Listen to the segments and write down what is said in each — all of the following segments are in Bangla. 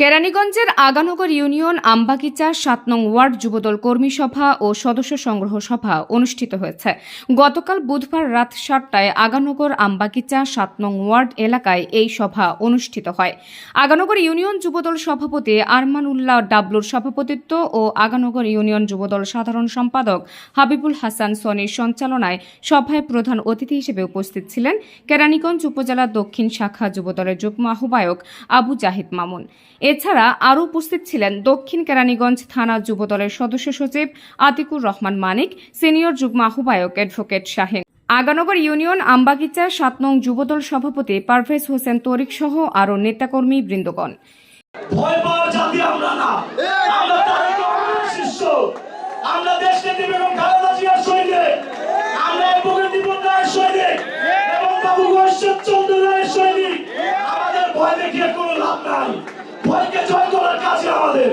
কেরানীগঞ্জের আগানগর ইউনিয়ন আমবাগিচা সাত নং ওয়ার্ড যুবদল কর্মী সভা ও সদস্য সংগ্রহ সভা অনুষ্ঠিত হয়েছে। গতকাল বুধবার রাত সাতটায় আগানগর আমবাগিচা সাত নং ওয়ার্ড এলাকায় এই সভা অনুষ্ঠিত হয়। আগানগর ইউনিয়ন যুবদল সভাপতি আরমান উল্লাহ ডাবলুর সভাপতিত্ব ও আগানগর ইউনিয়ন যুবদল সাধারণ সম্পাদক হাবিবুল হাসান সনির সঞ্চালনায় সভায় প্রধান অতিথি হিসেবে উপস্থিত ছিলেন কেরানীগঞ্জ উপজেলা দক্ষিণ শাখা যুবদলের যুগ্ম আহ্বায়ক আবু জাহিদ মামুন। এছাড়া আরও উপস্থিত ছিলেন দক্ষিণ কেরানীগঞ্জ থানা যুবদলের সদস্য সচিব আতিকুর রহমান মানিক, সিনিয়র যুগ্ম আহ্বায়ক অ্যাডভোকেট শাহেন। আগানগর ইউনিয়ন আমবাগিচা সাত নং যুবদল সভাপতি পারভেজ হোসেন তরিক সহ আরও নেতাকর্মী বৃন্দগণ। ভয়কে জয় করার কাজে আমাদের।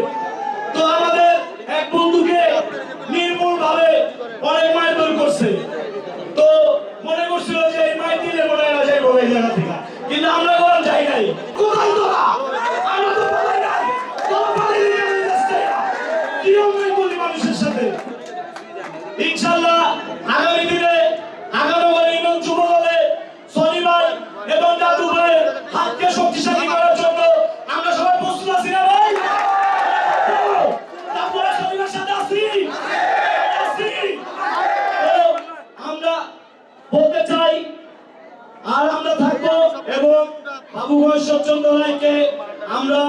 তো আমাদের এক বন্ধুকে নির্মূল ভাবে অনেক মারধর করছে তো মনে করছিল যে এই মাই দিলে মনে হয় না যাইবো এই জায়গা থেকে কিন্তু আমরা কোন যাই নাই কোথায় তোরা আমরা তো পালাই নাই তোরা পালাই দিলে এই রাস্তায় কি অন্যায় করলি মানুষের সাথে ইনশাআল্লাহ আগামী দিনে আগামী ইউনিয়ন যুব দলে শনিবার এবং দাদু ভাইয়ের হাতকে শক্তিশালী করার জন্য আমরা সবাই প্রস্তুত আছি না ভাই আপনারা শনিবার সাথে আছি আছি তো আমরা বলতে চাই আর আমরা থাকব এবং আমরা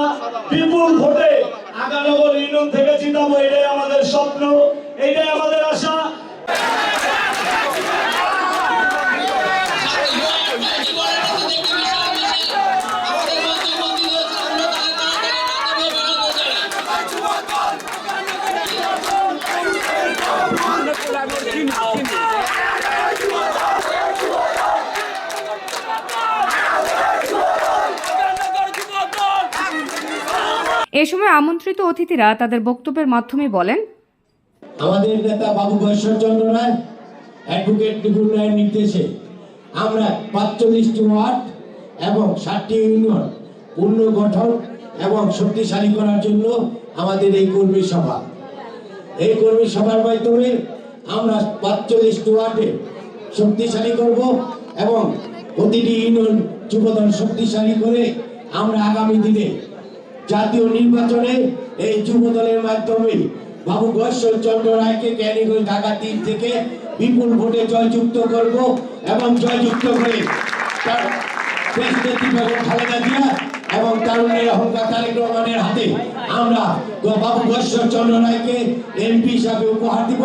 এটাই আমাদের স্বপ্ন এটাই আমাদের আশা। এ সময় আমন্ত্রিত অতিথিরা তাদের বক্তব্যের মাধ্যমে বলেন, আমাদের নেতা বাবু চন্দ্র রায় অ্যাডভোকেট নিপুণ রায়ের নির্দেশে আমরা পাঁচচল্লিশটি ওয়ার্ড এবং ষাটটি ইউনিয়ন পুনর্গঠন এবং শক্তিশালী করার জন্য আমাদের এই কর্মী সভা। এই কর্মী সভার মাধ্যমে আমরা পাঁচচল্লিশটি ওয়ার্ডে শক্তিশালী করব এবং প্রতিটি ইউনিয়ন যুবদল শক্তিশালী করে আমরা আগামী দিনে জাতীয় নির্বাচনে এই যুব দলের মাধ্যমে বাবু গশ্বর চন্দ্র রায়কে ক্যানিগঞ্জ ঢাকা তিন থেকে বিপুল ভোটে জয়যুক্ত করব এবং জয়যুক্ত করে এবং তারুণের অহংকার তারেক রহমানের হাতে আমরা বাবু গশ্বর চন্দ্র রায়কে এমপি হিসাবে উপহার দিব।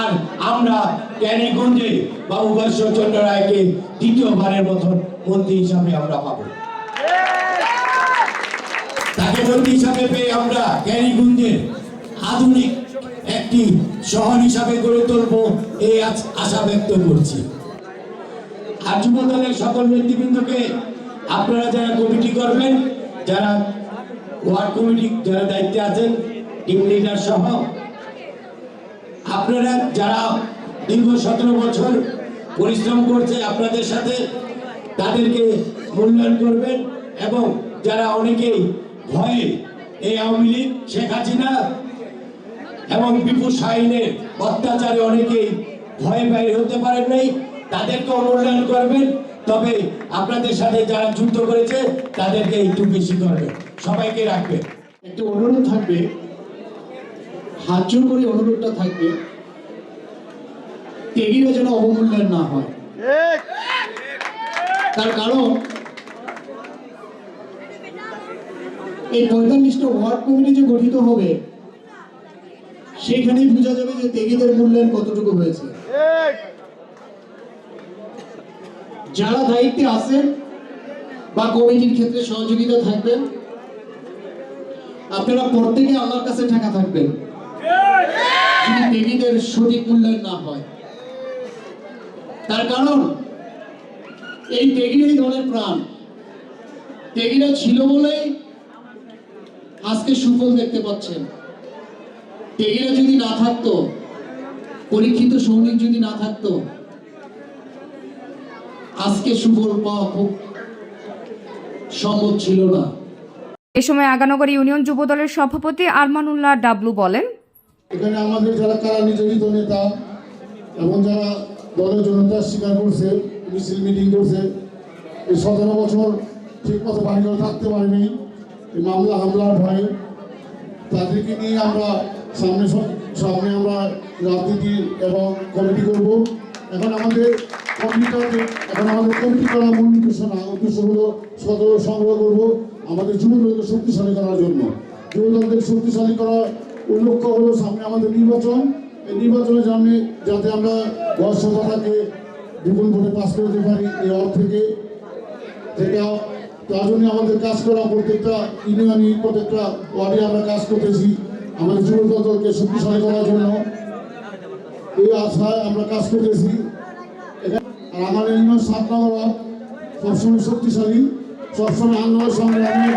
আর আমরা ক্যানিগঞ্জে বাবু গশ্বর চন্দ্র রায়কে দ্বিতীয়বারের মতন মন্ত্রী হিসাবে আমরা পাবো। তাকে মন্ত্রী হিসাবে পেয়ে আমরা ক্যারিগুঞ্জের আধুনিক একটি শহর হিসাবে গড়ে তুলব এই আশা ব্যক্ত করছি। আর যুব দলের সকল নেতৃবৃন্দকে আপনারা যারা কমিটি করবেন, যারা ওয়ার্ড কমিটি যারা দায়িত্বে আছেন, টিম লিডার সহ, আপনারা যারা দীর্ঘ সতেরো বছর পরিশ্রম করছে আপনাদের সাথে, তাদেরকে মূল্যায়ন করবেন এবং যারা অনেকেই ভয়ে এই আওয়ামী লীগ শেখ হাসিনা এবং বিপু শাহিনের অত্যাচারে অনেকেই ভয়ে বাইরে হতে পারেন নাই। তাদেরকে মূল্যায়ন করবেন। তবে আপনাদের সাথে যারা যুদ্ধ করেছে তাদেরকে একটু বেশি করবেন সবাইকে রাখবেন। একটা অনুরোধ থাকবে। হাত জোর করে অনুরোধটা থাকবে। ত্যাগীরা যেন অবমূল্যায়ন না হয়। তার কারণ এই পঁয়তাল্লিশটা ওয়ার্ড কমিটি যে গঠিত হবে। সেখানেই বোঝা যাবে যে তেগিদের মূল্যায়ন কতটুকু হয়েছে। যারা দায়িত্বে আছেন বা কমিটির ক্ষেত্রে সহযোগিতা থাকবেন, আপনারা প্রত্যেকে আল্লাহর কাছে ঠেকা থাকবেন। যদি দেবীদের সঠিক মূল্যায়ন না হয়। তার কারণ, এই তেগিরাই দলের প্রাণ। তেগিরা ছিল বলেই আজকে সুফল দেখতে পাচ্ছেন। তেগিরা যদি না থাকতো পরীক্ষিত সৈনিক যদি না থাকতো আজকে সুফল পাওয়া খুব সম্ভব ছিল না। এ সময় আগানগর ইউনিয়ন যুব দলের সভাপতি আরমানুল্লাহ ডাবলু বলেন এখানে আমাদের যারা কারা নির্যাতিত নেতা এবং যারা দলের জন্য ত্যাগ স্বীকার করছে মিছিল মিটিং করছে এই সতেরো বছর ঠিক মতো বাড়ি থাকতে পারেনি। মামলা হামলার ভয়ে তাদেরকে নিয়ে আমরা সামনে সামনে আমরা রাজনীতি এবং কমিটি করব। এখন আমাদের কমিটিটাতে এখন আমাদের কমিটি করা মূল উদ্দেশ্য না, উদ্দেশ্য হলো সদর সংগ্রহ করব আমাদের যুবদলকে শক্তিশালী করার জন্য। যুবদলকে শক্তিশালী করার লক্ষ্য হলো সামনে আমাদের নির্বাচন। এই নির্বাচনের সামনে যাতে আমরা গর্ষতাকে বিপুল ভোটে পাস করতে পারি, এই অর্থ থেকে যেটা তার জন্য আমাদের কাজ করা প্রত্যেকটা ইউনিয়নে প্রত্যেকটা ওয়ার্ডে আমরা কাজ করতেছি, আমাদের যুব দলকে শক্তিশালী করার জন্য। এই আশায় আমরা কাজ করতেছি। আর আমাদের ইউনিয়ন সাত নম্বর ওয়ার্ড সবসময় শক্তিশালী, সবসময় আন্দোলন সংগ্রামে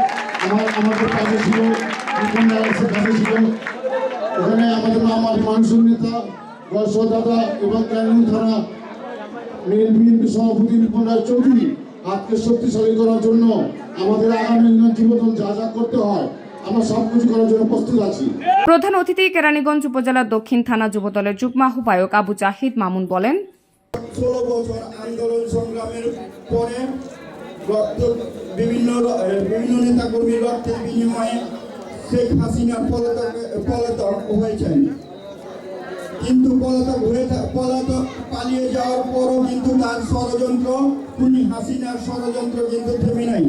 আমার, আমাদের কাছে ছিল কাছে ছিল। এখানে আমাদের আমার মানুষের নেতা, বয়স দাদা এবং ক্যানুন থানা মেন বিএনপি সভাপতি নিপুণ রায় চৌধুরী। হাতকে শক্তিশালী করার জন্য আমাদের আগামী জীবন যা যা করতে হয় আমরা সব কিছু করার জন্য প্রস্তুত আছি। প্রধান অতিথি কেরানীগঞ্জ উপজেলার দক্ষিণ থানা যুবদলের যুগ্ম আহ্বায়ক আবু জাহিদ মামুন বলেন ষোলো বছর আন্দোলন সংগ্রামের পরে রক্ত বিভিন্ন বিভিন্ন নেতা কর্মীর রক্তের বিনিময়ে শেখ হাসিনা পলাতক পলাতক হয়েছেন। কিন্তু পলাতক হয়ে পলাতক পালিয়ে যাওয়ার পরও কিন্তু তার ষড়যন্ত্র খুনি হাসিনার ষড়যন্ত্র কিন্তু থেমে নাই।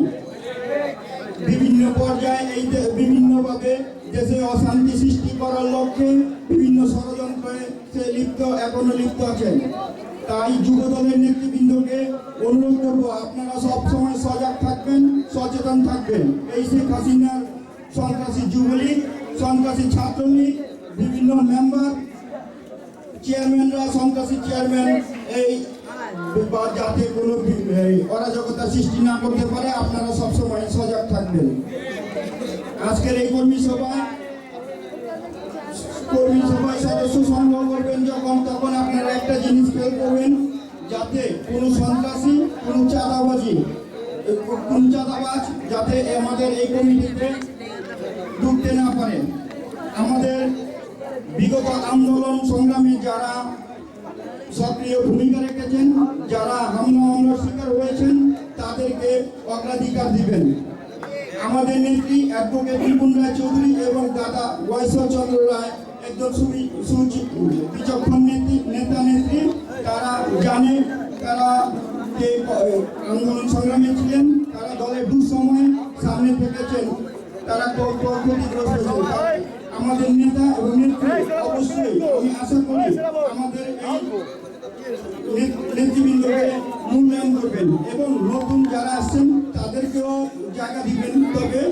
বিভিন্ন পর্যায়ে এই বিভিন্নভাবে দেশে অশান্তি সৃষ্টি করার লক্ষ্যে বিভিন্ন ষড়যন্ত্রে সে লিপ্ত, এখনও লিপ্ত আছেন। তাই যুব দলের নেতৃবৃন্দকে অনুরোধ করব, আপনারা সব সময় সজাগ থাকবেন, সচেতন থাকবেন। এই শেখ হাসিনার সন্ত্রাসী যুবলীগ, সন্ত্রাসী ছাত্রলীগ, বিভিন্ন মেম্বার চেয়ারম্যানরা সন্ত্রাসী চেয়ারম্যান, এই বা যাতে কোনো অরাজকতা সৃষ্টি না করতে পারে, আপনারা সবসময় সজাগ থাকবেন। আজকের এই কর্মী সভায় কর্মী সভায় সদস্য সংগ্রহ করবেন যখন, তখন আপনারা একটা জিনিস খেয়াল করবেন, যাতে কোনো সন্ত্রাসী, কোনো চাঁদাবাজি, কোন চাঁদাবাজ যাতে আমাদের এই কমিটিতে ঢুকতে না পারে। আমাদের বিগত আন্দোলন সংগ্রামে যারা সক্রিয় ভূমিকা রেখেছেন, যারা হামলা হামলার শিকার হয়েছেন, তাদেরকে অগ্রাধিকার দিবেন। আমাদের নেত্রী অ্যাডভোকেট নিপুণ রায় চৌধুরী এবং দাদা ওয়াইশ্বর চন্দ্র রায়, একজন বিচক্ষণ নেত্রী, নেতা নেত্রী, তারা জানে, তারা যে আন্দোলন সংগ্রামে ছিলেন, তারা দলের দুঃসময়ে সামনে থেকেছেন, তারা ক্ষতিগ্রস্ত হয়েছেন। আমাদের নেতা এবং নেত্রী অবশ্যই আমি আশা করি আমাদের এই নেতৃবৃন্দকে মূল্যায়ন করবেন এবং নতুন যারা আসছেন তাদেরকেও জায়গা দিবেন। তবে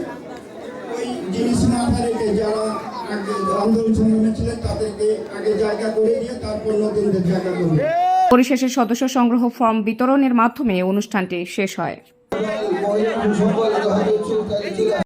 ওই জিনিস মাথায় রেখে যারা আগে আন্দোলন সংগ্রামে ছিলেন তাদেরকে আগে জায়গা করে দিয়ে তারপর নতুনদের জায়গা করবেন। পরিশেষে সদস্য সংগ্রহ ফর্ম বিতরণের মাধ্যমে অনুষ্ঠানটি শেষ হয়।